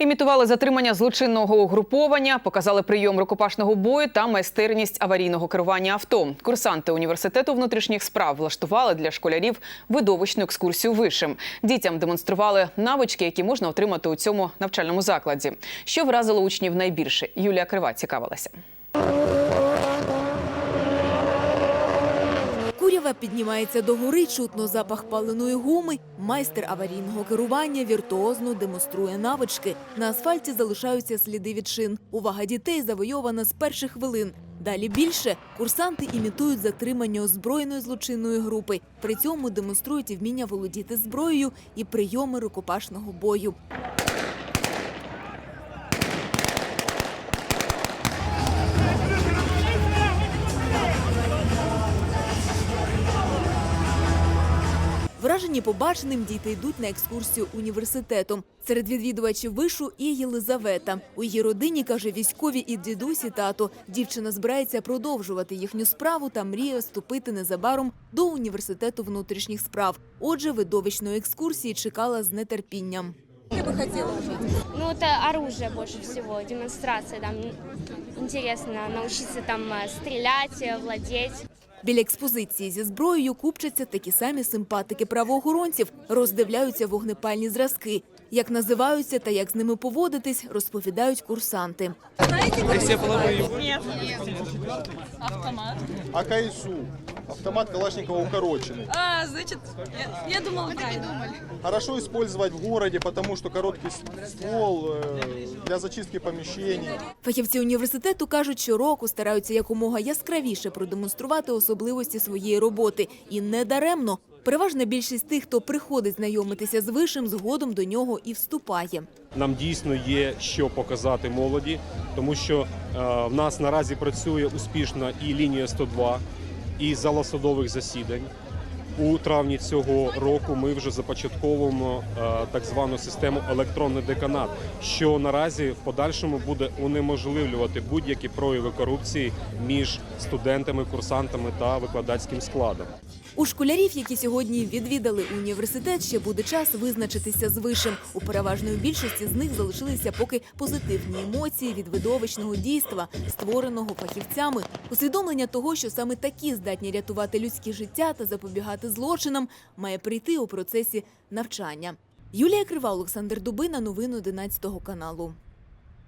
Імітували затримання злочинного угруповання, показали прийом рукопашного бою та майстерність аварійного керування авто. Курсанти університету внутрішніх справ влаштували для школярів видовищну екскурсію вишим. Дітям демонстрували навички, які можна отримати у цьому навчальному закладі. Що вразило учнів найбільше? Юлія Крива цікавилася. Курява піднімається до гори, чутно запах паленої гуми. Майстер аварійного керування віртуозно демонструє навички. На асфальті залишаються сліди від шин. Увага дітей завойована з перших хвилин. Далі більше курсанти імітують затримання озброєної злочинної групи. При цьому демонструють вміння володіти зброєю і прийоми рукопашного бою. Вражені побаченим діти йдуть на екскурсію університетом. Серед відвідувачів вишу і Єлизавета. У її родині каже військові і дідусь і тато. Дівчина збирається продовжувати їхню справу та мріє вступити незабаром до університету внутрішніх справ. Отже, видовищної екскурсії чекала з нетерпінням. Ну, это оружие больше всего, демонстрация. Там интересно научиться там э, стрелять, э, владеть. Біля експозиції зі зброєю купчаться такі самі симпатики правоохоронців, роздивляються вогнепальні зразки. Як називаються та як з ними поводитись, розповідають курсанти. АКСУ. Автомат Калашникова укороченный. А, значит, я, я думала правильно. Хорошо использовать в городе, потому что короткий ствол э, для зачистки помещений. Фахівці університету кажуть, що року стараються якомога яскравіше продемонструвати особливості своєї роботи. І не даремно. Переважна більшість тих, хто приходить знайомитися з вишим, згодом до нього і вступає. Нам дійсно є що показати молоді, тому що е, в нас наразі працює успішно і лінія 102, і зала судових засідань. У травні цього року ми вже започатковуємо е, так звану систему електронний деканат, що наразі в подальшому буде унеможливлювати будь-які прояви корупції між студентами, курсантами та викладацьким складом. У школярів, які сьогодні відвідали університет, ще буде час визначитися з вишим. У переважної більшості з них залишилися поки позитивні емоції від видовищного дійства, створеного фахівцями, усвідомлення того, що саме такі здатні рятувати людські життя та запобігати злочинам, має прийти у процесі навчання. Юлія Крива, Олександр Дубина, новини 11 каналу.